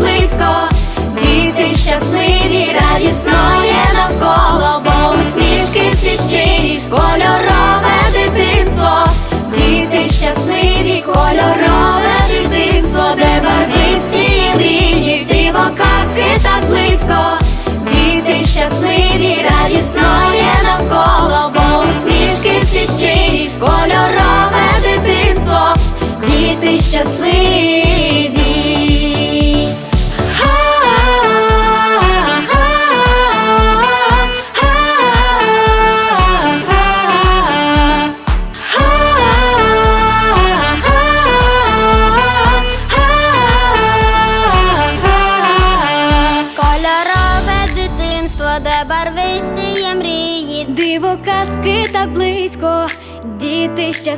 близько, діти щасливі, радісно є навколо, бо усмішки всі щирі, кольорове дитинство, діти щасливі, кольорове дитинство, де барвисті мрії, диво казки так близько, діти щасливі, радісно є навколо, бо усмішки всі щирі, кольорове дитинство, діти щасливі. Барвисті є мрії, Диво казки так близько, діти щасливі.